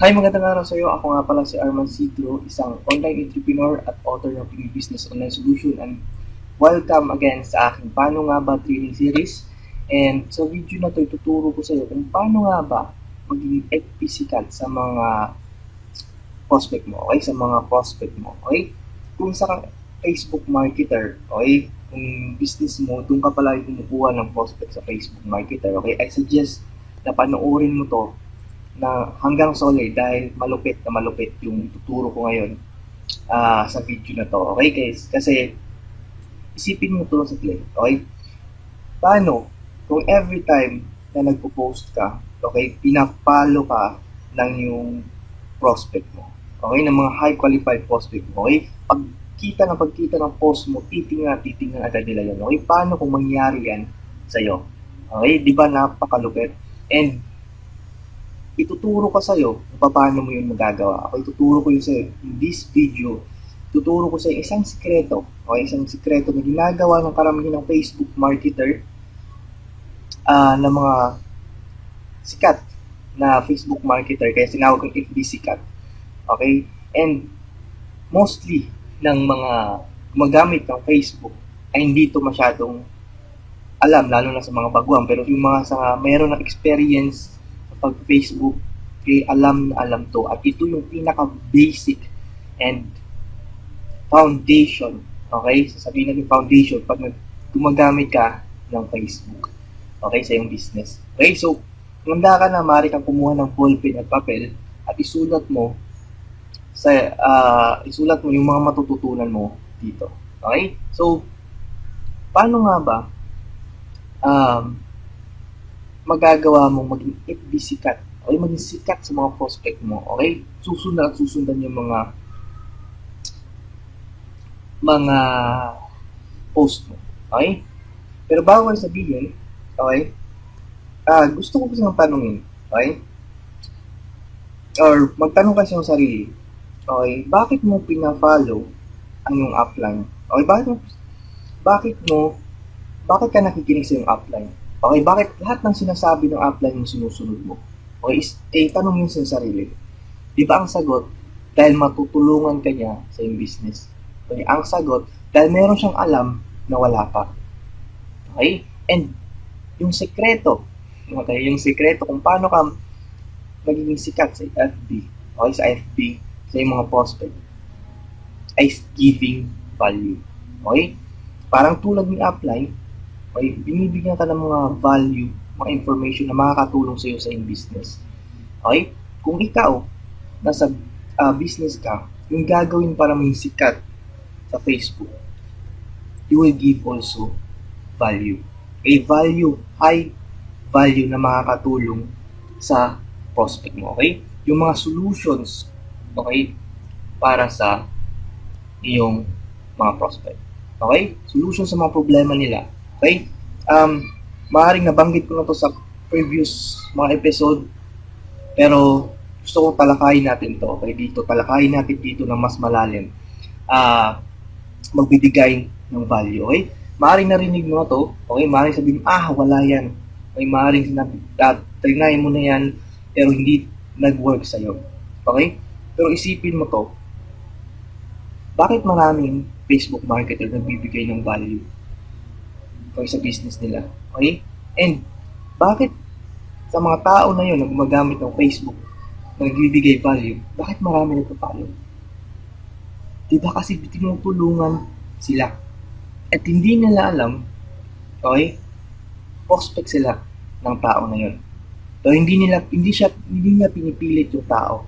Hi, magandang araw sa iyo. Ako nga pala si Arman Sidro, isang online entrepreneur at author ng Pinoy Business Online Solution and welcome again sa aking Paano Nga Ba Training Series. And sa video na to, ituturo ko sa iyo kung paano nga ba maging sikat sa mga prospect mo, okay? Sa mga prospect mo, okay? Kung sa Facebook marketer, okay? Kung business mo, doon ka pala kumukuha ng prospect sa Facebook marketer, okay? I suggest na panoorin mo to na hanggang solid dahil malupit na malupit yung tuturo ko ngayon ah, sa video na to. Okay guys? Kasi isipin mo to sa play. Okay? Paano kung every time na nagpo-post ka, okay, pinapalo ka ng yung prospect mo. Okay? Ng mga high qualified prospect mo. Okay? Pagkita na pagkita ng post mo, titingnan, titingnan agad nila yan. Okay? Paano kung mangyari yan sa'yo? Okay? Di ba napakalupit? And ituturo ko sa'yo paano mo yun magagawa. Ako ituturo ko yun sa'yo. In this video, tuturo ko sa'yo isang sikreto. O isang sikreto na ginagawa ng karamihan ng Facebook marketer ah, ng mga sikat na Facebook marketer. Kaya sinawag kong FB sikat. Okay? And mostly ng mga gumagamit ng Facebook ay hindi to masyadong alam, lalo na sa mga baguhan. Pero yung mga sa mayroon ng experience pag Facebook, kay alam na alam to. At ito yung pinaka-basic and foundation. Okay? Sasabihin natin foundation pag gumagamit ka ng Facebook. Okay? Sa iyong business. Okay? So, handa ka na, maaari kang kumuha ng ballpen at papel at isulat mo sa ah, isulat mo yung mga matututunan mo dito. Okay? So, paano nga ba um, magagawa mong maging FB sikat o maging sikat sa mga prospect mo, okay? Susundan at susundan yung mga mga post mo, okay? Pero bago ko sabihin, okay? Ah, gusto ko kasi ng tanungin, okay? Or magtanong kasi yung sarili, okay? Bakit mo pina-follow ang yung upline? Okay, bakit mo bakit mo bakit ka nakikinig sa yung upline? Okay, bakit lahat ng sinasabi ng upline yung sinusunod mo? Okay, is, eh, tanong yun sa sarili. Di ba ang sagot? Dahil matutulungan ka niya sa iyong business. Okay, ang sagot, dahil meron siyang alam na wala ka. Okay? And, yung sekreto, okay, yung sekreto kung paano ka magiging sikat sa FB, okay, sa FB, sa iyong mga prospect, ay giving value. Okay? Parang tulad ng upline, Okay, binibigyan ka ng mga value, mga information na makakatulong sa iyo sa iyong business. Okay? Kung ikaw, nasa ah, business ka, yung gagawin para maging sikat sa Facebook, you will give also value. Okay, value, high value na makakatulong sa prospect mo. Okay? Yung mga solutions, okay, para sa iyong mga prospect. Okay? Solution sa mga problema nila. Okay? Um, maaaring nabanggit ko na to sa previous mga episode, pero gusto ko talakayin natin to. Okay? Dito, talakayin natin dito ng mas malalim. Ah, magbibigay ng value. Okay? Maaaring narinig mo na to. Okay? Maaaring sabihin, ah, wala yan. Okay? Maaaring sinabi, ah, trinayin mo na yan, pero hindi nag-work sa'yo. Okay? Pero isipin mo to, bakit maraming Facebook marketer nagbibigay ng value? Okay, sa business nila. Okay? And, bakit sa mga tao na yun na gumagamit ng Facebook na nagbibigay value, bakit marami nagpa-follow? Diba kasi tinutulungan sila. At hindi nila alam, okay, prospect sila ng tao na yun. So, hindi nila, hindi siya, hindi niya pinipilit yung tao.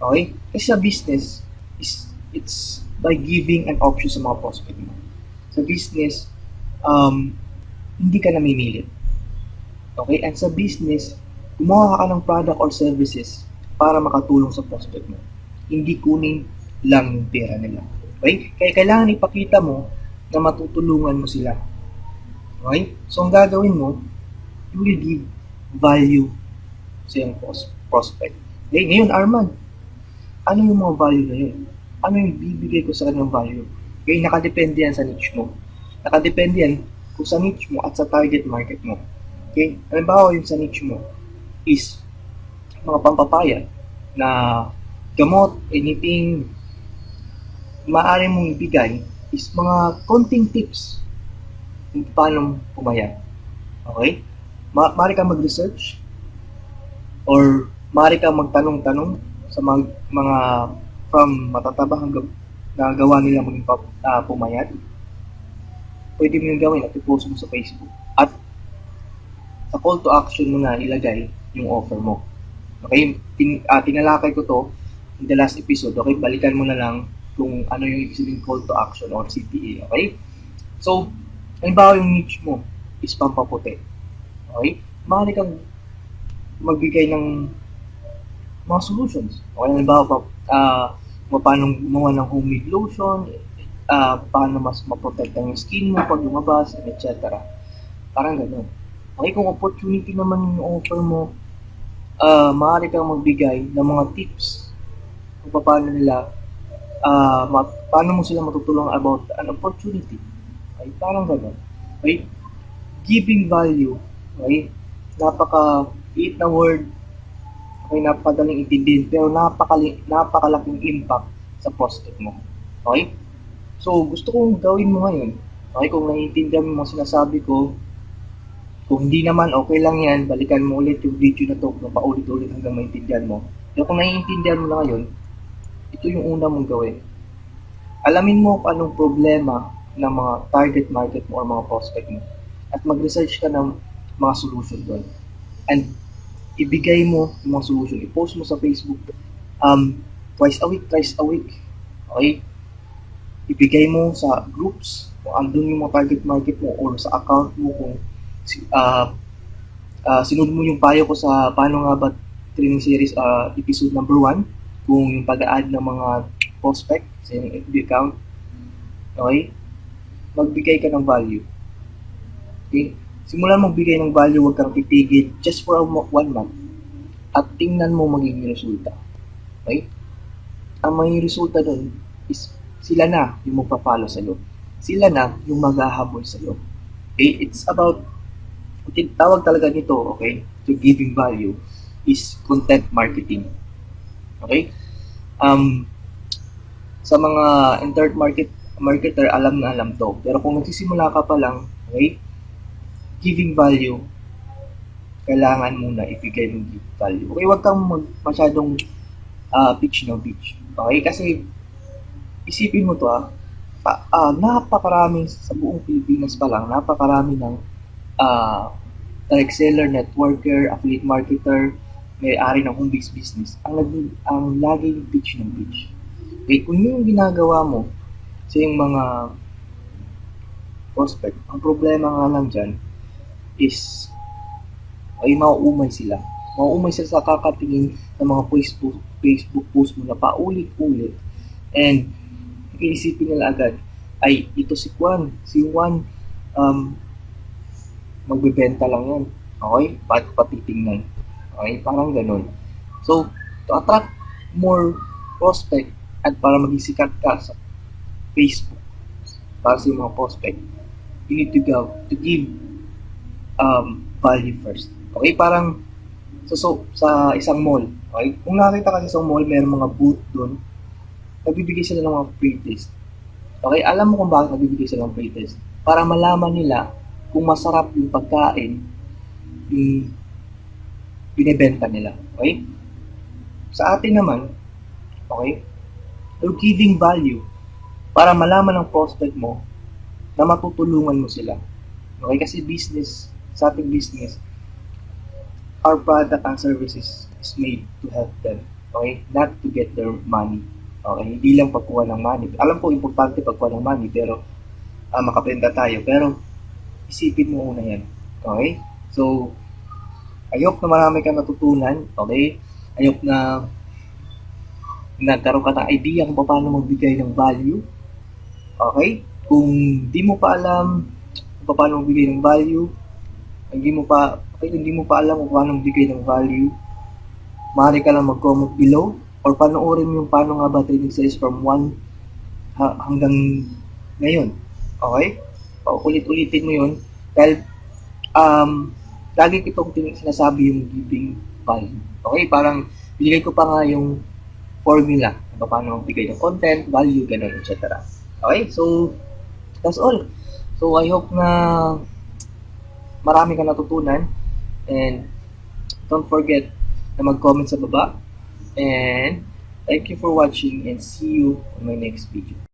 Okay? Kasi sa business, is, it's by giving an option sa mga prospect mo. Sa business, um, hindi ka namimilit. Okay? And sa business, gumawa ka ng product or services para makatulong sa prospect mo. Hindi kunin lang yung pera nila. Okay? Kaya kailangan ipakita mo na matutulungan mo sila. Okay? So, ang gagawin mo, you will give value sa iyong pros- prospect. Okay? Ngayon, Armand, ano yung mga value na yun? Ano yung bibigay ko sa kanyang value? Okay? Nakadepende yan sa niche mo. Nakadepende yan kung sa niche mo at sa target market mo. Okay? Halimbawa yung sa niche mo is mga pampapaya, na gamot, anything maaari mong ibigay is mga konting tips kung paano pumayat. Okay? Ma maaari kang mag-research or maaari kang magtanong-tanong sa mga, mga from matataba hanggang na gawa nila maging pa, ah, pumayat. Pwede mo yung gawin at i-post mo sa Facebook. At sa call to action mo na ilagay yung offer mo. Okay? Tin, ah, tinalakay ko to in the last episode. Okay? Balikan mo na lang kung ano yung ibig call to action or CTA. Okay? So, halimbawa yung niche mo is pampaputi. Okay? Maaari kang magbigay ng mga solutions. Okay, halimbawa, kung paano gumawa ng homemade lotion, ah, paano mas maprotect ang skin mo pag lumabas, etc. Parang ganun. Okay, kung opportunity naman yung offer mo, ah, maaari kang magbigay ng mga tips kung paano nila, ah, ma- paano mo sila matutulungan about an opportunity. Okay, parang ganun. Okay, giving value, okay, napaka liit na word, okay, napakadaling intindihin, pero napakali, napakalaking impact sa prospect mo. Okay? So, gusto kong gawin mo ngayon, okay, kung naiintindihan mo mga sinasabi ko, kung hindi naman, okay lang yan, balikan mo ulit yung video na to, na paulit-ulit hanggang maintindihan mo. Pero kung naiintindihan mo na ngayon, ito yung una mong gawin. Alamin mo kung anong problema ng mga target market mo or mga prospect mo. At mag-research ka ng mga solution doon. And ibigay mo yung mga solution. I-post mo sa Facebook um, twice a week, thrice a week. Okay? Ibigay mo sa groups kung andun yung mga target market mo or sa account mo kung uh, uh, sinunod mo yung payo ko sa paano nga ba training series uh, episode number 1 kung yung pag-add ng mga prospect sa iyong FB account. Okay? Magbigay ka ng value. Okay? Simulan mong bigay ng value, huwag kang titigil just for a one month. At tingnan mo magiging resulta. Okay? Ang magiging resulta doon is sila na yung magpa-follow sa iyo. Sila na yung maghahabol sa iyo. Okay? It's about, tawag talaga nito, okay, to giving value is content marketing. Okay? Um, sa mga internet market marketer, alam na alam to. Pero kung nagsisimula ka pa lang, okay, giving value, kailangan muna ibigay ng value. Okay, huwag kang mag, masyadong ah, pitch no pitch. Okay, kasi isipin mo to ah, ah, ah, napakaraming sa buong Pilipinas pa lang, napakarami ng ah, direct seller, networker, affiliate marketer, may-ari ng home based business. Ang, nag- ang laging pitch ng pitch. Okay, kung yun yung ginagawa mo sa yung mga prospect, ang problema nga lang dyan is ay mauumay sila. Mauumay sila sa kakatingin ng mga Facebook, Facebook post mo na paulit-ulit. And iisipin nila agad, ay ito si Juan, si Juan, um, magbebenta lang yan. Okay? Pat patitingnan. Okay? Parang ganun. So, to attract more prospect at para maging sikat ka sa Facebook para sa mga prospect, you need to go to give um, value first. Okay, parang so, so, sa isang mall, okay, kung nakita ka sa isang mall, mayroong mga booth doon, nagbibigay sila ng mga free test. Okay, alam mo kung bakit nagbibigay sila ng free test? Para malaman nila kung masarap yung pagkain yung binebenta nila. Okay? Sa atin naman, okay, through giving value, para malaman ng prospect mo na matutulungan mo sila. Okay? Kasi business, sa ating business, our product and services is made to help them. Okay? Not to get their money. Okay? Hindi lang pagkuha ng money. Alam ko, importante pagkuha ng money, pero uh, makapenta tayo. Pero, isipin mo una yan. Okay? So, hope na marami kang natutunan. Okay? Hope na nagkaroon ka ng idea kung paano magbigay ng value. Okay? Kung di mo pa alam kung paano magbigay ng value, hindi mo pa okay, hindi mo pa alam kung paano magbigay ng value, maaari ka lang mag-comment below or panoorin yung paano nga ba training series from 1 ha- hanggang ngayon. Okay? Paulit-ulitin mo yun dahil um, lagi kitong sinasabi yung giving value. Okay? Parang binigay ko pa nga yung formula kung paano magbigay ng content, value, ganun, etc. Okay, so that's all. So I hope na marami ka natutunan and don't forget na mag-comment sa baba and thank you for watching and see you on my next video.